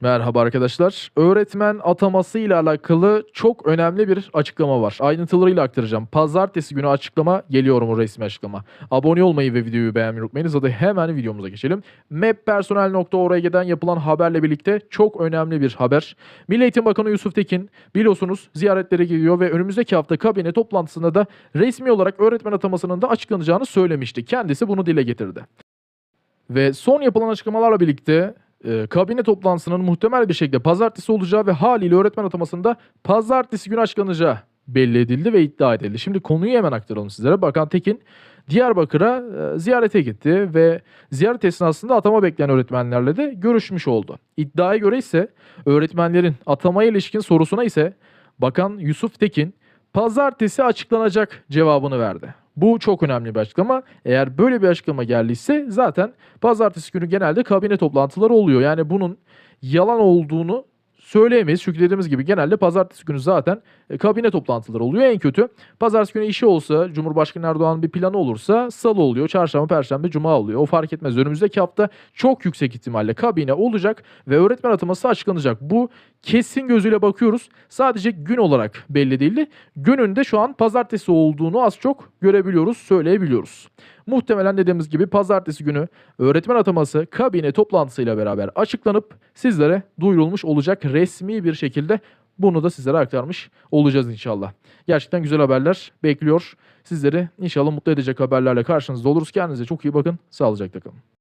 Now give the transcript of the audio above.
Merhaba arkadaşlar. Öğretmen ataması ile alakalı çok önemli bir açıklama var. Ayrıntılarıyla aktaracağım. Pazartesi günü açıklama geliyor mu resmi açıklama. Abone olmayı ve videoyu beğenmeyi unutmayınız. Hadi hemen videomuza geçelim. mappersonel.org'den yapılan haberle birlikte çok önemli bir haber. Milli Eğitim Bakanı Yusuf Tekin biliyorsunuz ziyaretlere gidiyor ve önümüzdeki hafta kabine toplantısında da resmi olarak öğretmen atamasının da açıklanacağını söylemişti. Kendisi bunu dile getirdi. Ve son yapılan açıklamalarla birlikte e, kabine toplantısının muhtemel bir şekilde pazartesi olacağı ve haliyle öğretmen atamasında pazartesi günü açıklanacağı belli edildi ve iddia edildi. Şimdi konuyu hemen aktaralım sizlere. Bakan Tekin Diyarbakır'a e, ziyarete gitti ve ziyaret esnasında atama bekleyen öğretmenlerle de görüşmüş oldu. İddiaya göre ise öğretmenlerin atamaya ilişkin sorusuna ise Bakan Yusuf Tekin pazartesi açıklanacak cevabını verdi. Bu çok önemli bir açıklama. Eğer böyle bir açıklama geldiyse zaten pazartesi günü genelde kabine toplantıları oluyor. Yani bunun yalan olduğunu söyleyemeyiz. Çünkü dediğimiz gibi genelde pazartesi günü zaten e, kabine toplantıları oluyor. En kötü pazartesi günü işi olsa, Cumhurbaşkanı Erdoğan'ın bir planı olursa salı oluyor, çarşamba, perşembe, cuma oluyor. O fark etmez. Önümüzdeki hafta çok yüksek ihtimalle kabine olacak ve öğretmen ataması açıklanacak. Bu kesin gözüyle bakıyoruz. Sadece gün olarak belli değildi. Gününde şu an pazartesi olduğunu az çok görebiliyoruz, söyleyebiliyoruz. Muhtemelen dediğimiz gibi pazartesi günü öğretmen ataması kabine toplantısıyla beraber açıklanıp sizlere duyurulmuş olacak resmi bir şekilde. Bunu da sizlere aktarmış olacağız inşallah. Gerçekten güzel haberler bekliyor. Sizleri inşallah mutlu edecek haberlerle karşınızda oluruz. Kendinize çok iyi bakın. Sağlıcakla kalın.